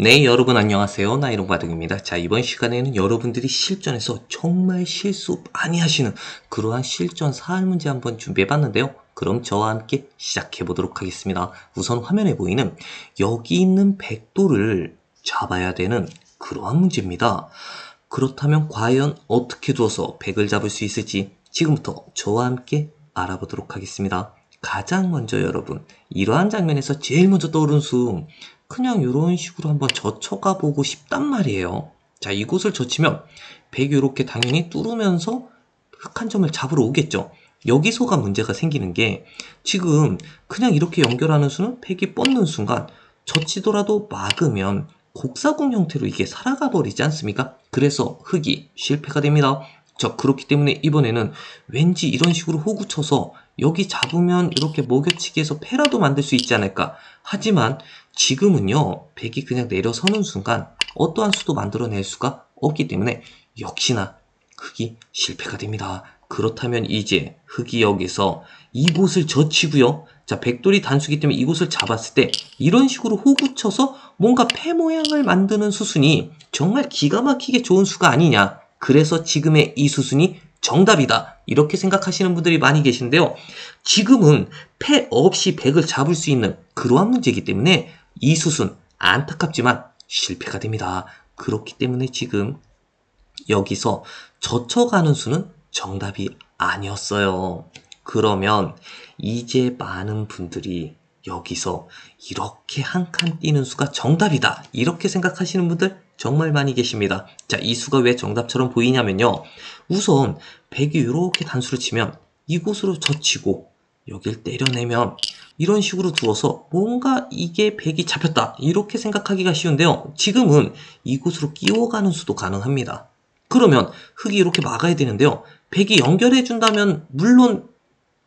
네, 여러분 안녕하세요. 나이롱 바둑입니다. 자, 이번 시간에는 여러분들이 실전에서 정말 실수 많이 하시는 그러한 실전 사활 문제 한번 준비해 봤는데요. 그럼 저와 함께 시작해 보도록 하겠습니다. 우선 화면에 보이는 여기 있는 백도를 잡아야 되는 그러한 문제입니다. 그렇다면 과연 어떻게 두어서 백을 잡을 수 있을지 지금부터 저와 함께 알아보도록 하겠습니다. 가장 먼저 여러분, 이러한 장면에서 제일 먼저 떠오른 수, 그냥 이런 식으로 한번 젖혀가 보고 싶단 말이에요. 자, 이곳을 젖히면 백이 이렇게 당연히 뚫으면서 흑 한 점을 잡으러 오겠죠. 여기서가 문제가 생기는 게 지금 그냥 이렇게 연결하는 수는 백이 뻗는 순간 젖히더라도 막으면 곡사공 형태로 이게 살아가 버리지 않습니까? 그래서 흑이 실패가 됩니다. 자, 그렇기 때문에 이번에는 왠지 이런 식으로 호구 쳐서 여기 잡으면 이렇게 먹여치기 해서 패라도 만들 수 있지 않을까. 하지만 지금은요, 백이 그냥 내려서는 순간 어떠한 수도 만들어낼 수가 없기 때문에 역시나 흑이 실패가 됩니다. 그렇다면 이제 흑이 여기서 이곳을 젖히고요. 자, 백돌이 단수기 때문에 이곳을 잡았을 때 이런 식으로 호구 쳐서 뭔가 패 모양을 만드는 수순이 정말 기가 막히게 좋은 수가 아니냐. 그래서 지금의 이 수순이 정답이다. 이렇게 생각하시는 분들이 많이 계신데요. 지금은 패 없이 백을 잡을 수 있는 그러한 문제이기 때문에 이 수순 안타깝지만 실패가 됩니다. 그렇기 때문에 지금 여기서 젖혀가는 수는 정답이 아니었어요. 그러면 이제 많은 분들이 여기서 이렇게 한 칸 뛰는 수가 정답이다. 이렇게 생각하시는 분들 정말 많이 계십니다. 자, 이 수가 왜 정답처럼 보이냐면요. 우선 100이 이렇게 단수를 치면 이곳으로 젖히고 여길 때려내면 이런 식으로 두어서 뭔가 이게 100이 잡혔다. 이렇게 생각하기가 쉬운데요. 지금은 이곳으로 끼워가는 수도 가능합니다. 그러면 흙이 이렇게 막아야 되는데요. 100이 연결해 준다면 물론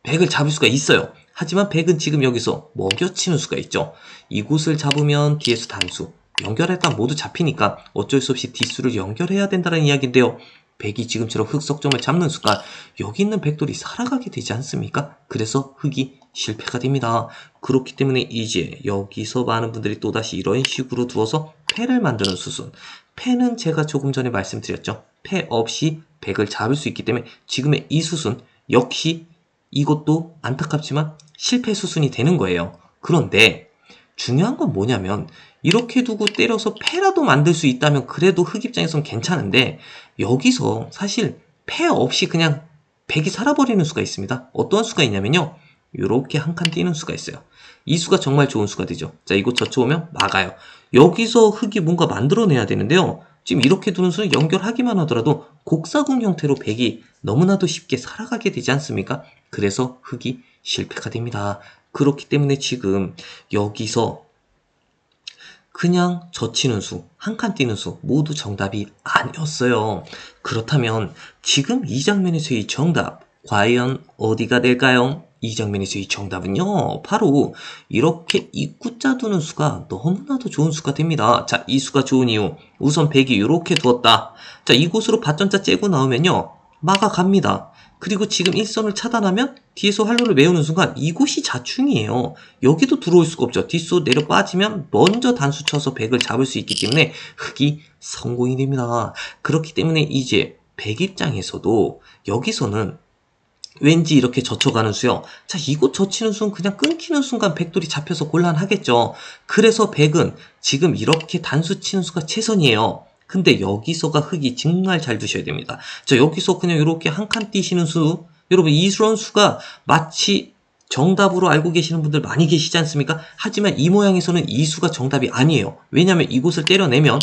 100을 잡을 수가 있어요. 하지만 100은 지금 여기서 먹여치는 수가 있죠. 이곳을 잡으면 뒤에서 단수, 연결했다 모두 잡히니까 어쩔 수 없이 뒷수를 연결해야 된다는 이야기인데요. 100이 지금처럼 흑석점을 잡는 순간 여기 있는 백돌이 살아가게 되지 않습니까? 그래서 흑이 실패가 됩니다. 그렇기 때문에 이제 여기서 많은 분들이 또다시 이런 식으로 두어서 패를 만드는 수순. 패는 제가 조금 전에 말씀드렸죠. 패 없이 백을 잡을 수 있기 때문에 지금의 이 수순 역시 이것도 안타깝지만 실패 수순이 되는 거예요. 그런데 중요한 건 뭐냐면 이렇게 두고 때려서 패라도 만들 수 있다면 그래도 흑 입장에선 괜찮은데 여기서 사실 패 없이 그냥 백이 살아버리는 수가 있습니다. 어떠한 수가 있냐면요. 이렇게 한 칸 뛰는 수가 있어요. 이 수가 정말 좋은 수가 되죠. 자, 이곳 젖혀오면 막아요. 여기서 흑이 뭔가 만들어내야 되는데요. 지금 이렇게 두는 수는 연결하기만 하더라도 곡사공 형태로 백이 너무나도 쉽게 살아가게 되지 않습니까? 그래서 흑이 실패가 됩니다. 그렇기 때문에 지금 여기서 그냥 젖히는 수, 한 칸 뛰는 수 모두 정답이 아니었어요. 그렇다면 지금 이 장면에서의 정답 과연 어디가 될까요? 이 장면에서의 정답은요. 바로 이렇게 입구자 두는 수가 너무나도 좋은 수가 됩니다. 자, 이 수가 좋은 이유. 우선 백이 이렇게 두었다. 자, 이곳으로 밭전자 째고 나오면요. 막아갑니다. 그리고 지금 일선을 차단하면 뒤에서 활로를 메우는 순간 이곳이 자충이에요. 여기도 들어올 수가 없죠. 뒷소 내려 빠지면 먼저 단수 쳐서 백을 잡을 수 있기 때문에 흑이 성공이 됩니다. 그렇기 때문에 이제 백 입장에서도 여기서는 왠지 이렇게 젖혀가는 수요. 자, 이곳 젖히는 수는 그냥 끊기는 순간 백돌이 잡혀서 곤란하겠죠. 그래서 백은 지금 이렇게 단수 치는 수가 최선이에요. 근데 여기서가 흙이 정말 잘 두셔야 됩니다. 자, 여기서 그냥 이렇게 한칸 띄시는 수, 여러분 이수런 수가 마치 정답으로 알고 계시는 분들 많이 계시지 않습니까? 하지만 이 모양에서는 이 수가 정답이 아니에요. 왜냐하면 이곳을 때려내면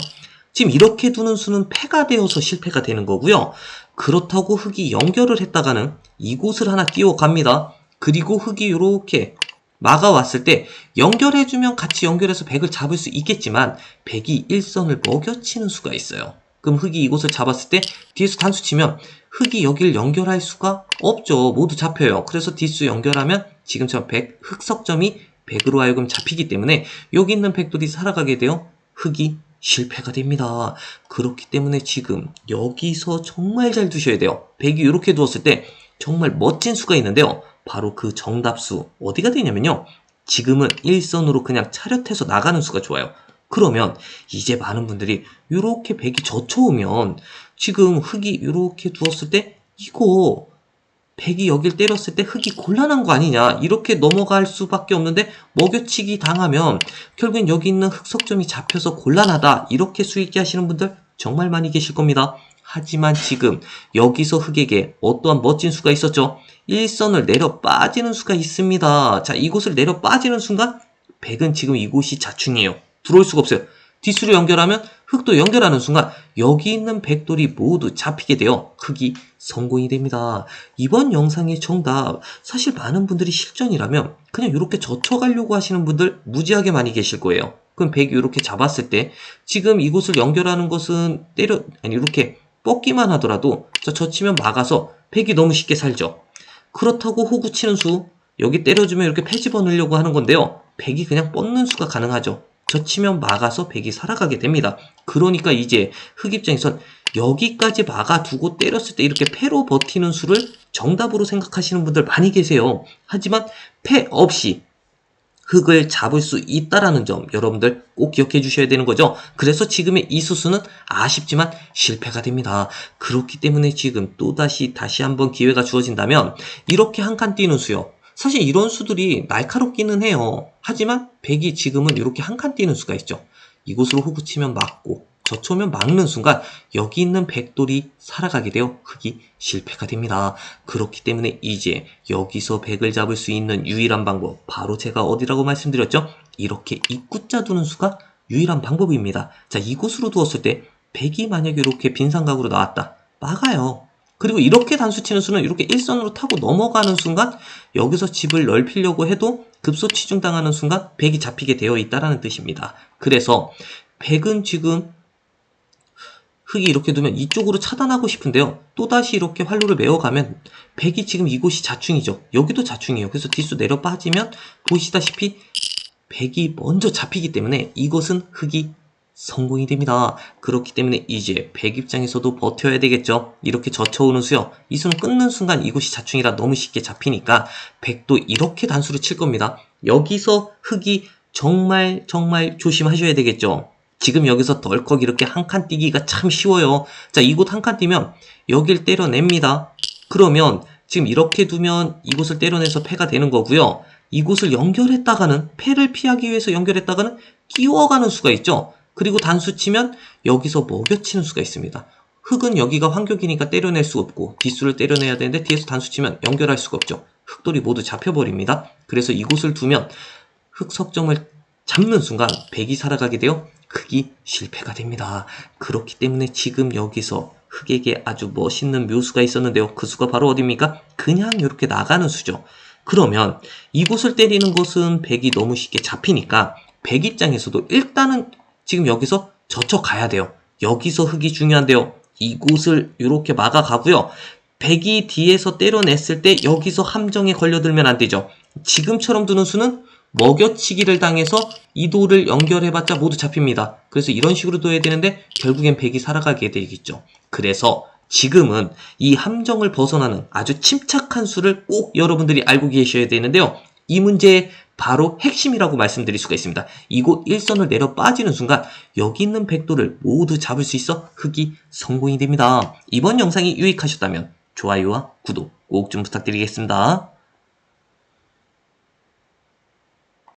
지금 이렇게 두는 수는 패가 되어서 실패가 되는 거고요. 그렇다고 흙이 연결을 했다가는 이곳을 하나 끼워 갑니다. 그리고 흙이 이렇게 막아왔을 때 연결해주면 같이 연결해서 백을 잡을 수 있겠지만 백이 일선을 먹여치는 수가 있어요. 그럼 흑이 이곳을 잡았을 때 뒤에서 단수 치면 흑이 여기를 연결할 수가 없죠. 모두 잡혀요. 그래서 뒷수 연결하면 지금처럼 백 흑석점이 백으로 하여금 잡히기 때문에 여기 있는 백돌이 살아가게 되어 흑이 실패가 됩니다. 그렇기 때문에 지금 여기서 정말 잘 두셔야 돼요. 백이 이렇게 두었을 때 정말 멋진 수가 있는데요. 바로 그 정답수 어디가 되냐면요. 지금은 일선으로 그냥 차렷해서 나가는 수가 좋아요. 그러면 이제 많은 분들이 이렇게 백이 젖혀오면 지금 흙이 이렇게 두었을 때 이거 백이 여길 때렸을 때 흙이 곤란한 거 아니냐 이렇게 넘어갈 수밖에 없는데 먹여치기 당하면 결국엔 여기 있는 흑석점이 잡혀서 곤란하다 이렇게 수익기 하시는 분들 정말 많이 계실 겁니다. 하지만 지금 여기서 흙에게 어떠한 멋진 수가 있었죠. 일선을 내려 빠지는 수가 있습니다. 자 이곳을 내려 빠지는 순간 백은 지금 이곳이 자충이에요. 들어올 수가 없어요. 뒷수로 연결하면 흙도 연결하는 순간 여기 있는 백돌이 모두 잡히게 되어 흙이 성공이 됩니다. 이번 영상의 정답 사실 많은 분들이 실전이라면 그냥 이렇게 젖혀가려고 하시는 분들 무지하게 많이 계실 거예요. 그럼 백이 이렇게 잡았을 때 지금 이곳을 연결하는 것은 때려 아니 이렇게 뻗기만 하더라도 자 젖히면 막아서 백이 너무 쉽게 살죠. 그렇다고 호구 치는 수 여기 때려주면 이렇게 패 집어 넣으려고 하는 건데요. 백이 그냥 뻗는 수가 가능하죠. 젖히면 막아서 백이 살아가게 됩니다. 그러니까 이제 흑 입장에선 여기까지 막아두고 때렸을 때 이렇게 패로 버티는 수를 정답으로 생각하시는 분들 많이 계세요. 하지만 패 없이 흙을 잡을 수 있다라는 점 여러분들 꼭 기억해 주셔야 되는 거죠. 그래서 지금의 이 수수는 아쉽지만 실패가 됩니다. 그렇기 때문에 지금 또다시 다시 한번 기회가 주어진다면 이렇게 한 칸 뛰는 수요. 사실 이런 수들이 날카롭기는 해요. 하지만 백이 지금은 이렇게 한 칸 뛰는 수가 있죠. 이곳으로 호구 치면 맞고 저초면 막는 순간 여기 있는 백돌이 살아가게 되어 흙이 실패가 됩니다. 그렇기 때문에 이제 여기서 백을 잡을 수 있는 유일한 방법 바로 제가 어디라고 말씀드렸죠? 이렇게 입구자 두는 수가 유일한 방법입니다. 자 이곳으로 두었을 때 백이 만약에 이렇게 빈삼각으로 나왔다. 막아요. 그리고 이렇게 단수 치는 수는 이렇게 일선으로 타고 넘어가는 순간 여기서 집을 넓히려고 해도 급소 치중당하는 순간 백이 잡히게 되어 있다라는 뜻입니다. 그래서 백은 지금 흙이 이렇게 두면 이쪽으로 차단하고 싶은데요. 또다시 이렇게 활로를 메어가면 백이 지금 이곳이 자충이죠. 여기도 자충이에요. 그래서 뒷수 내려 빠지면 보시다시피 백이 먼저 잡히기 때문에 이것은 흙이 성공이 됩니다. 그렇기 때문에 이제 백 입장에서도 버텨야 되겠죠. 이렇게 젖혀오는 수요. 이 수는 끊는 순간 이곳이 자충이라 너무 쉽게 잡히니까 백도 이렇게 단수를 칠 겁니다. 여기서 흙이 정말 정말 조심하셔야 되겠죠. 지금 여기서 덜컥 이렇게 한 칸 뛰기가 참 쉬워요. 자, 이곳 한 칸 뛰면 여길 때려냅니다. 그러면 지금 이렇게 두면 이곳을 때려내서 패가 되는 거고요. 이곳을 연결했다가는 패를 피하기 위해서 연결했다가는 끼워가는 수가 있죠. 그리고 단수 치면 여기서 먹여치는 수가 있습니다. 흙은 여기가 환격이니까 때려낼 수 없고 뒷수를 때려내야 되는데 뒤에서 단수 치면 연결할 수가 없죠. 흙돌이 모두 잡혀버립니다. 그래서 이곳을 두면 흙 석점을 잡는 순간 백이 살아가게 되어 흙이 실패가 됩니다. 그렇기 때문에 지금 여기서 흙에게 아주 멋있는 묘수가 있었는데요. 그 수가 바로 어디입니까? 그냥 이렇게 나가는 수죠. 그러면 이곳을 때리는 것은 백이 너무 쉽게 잡히니까 백 입장에서도 일단은 지금 여기서 젖혀 가야 돼요. 여기서 흙이 중요한데요. 이곳을 이렇게 막아가고요. 백이 뒤에서 때려냈을 때 여기서 함정에 걸려들면 안 되죠. 지금처럼 두는 수는 먹여치기를 당해서 이 돌을 연결해봤자 모두 잡힙니다. 그래서 이런 식으로 둬야 되는데 결국엔 백이 살아가게 되겠죠. 그래서 지금은 이 함정을 벗어나는 아주 침착한 수를 꼭 여러분들이 알고 계셔야 되는데요. 이 문제의 바로 핵심이라고 말씀드릴 수가 있습니다. 이곳 일선을 내려 빠지는 순간 여기 있는 백도를 모두 잡을 수 있어 흙이 성공이 됩니다. 이번 영상이 유익하셨다면 좋아요와 구독 꼭 좀 부탁드리겠습니다.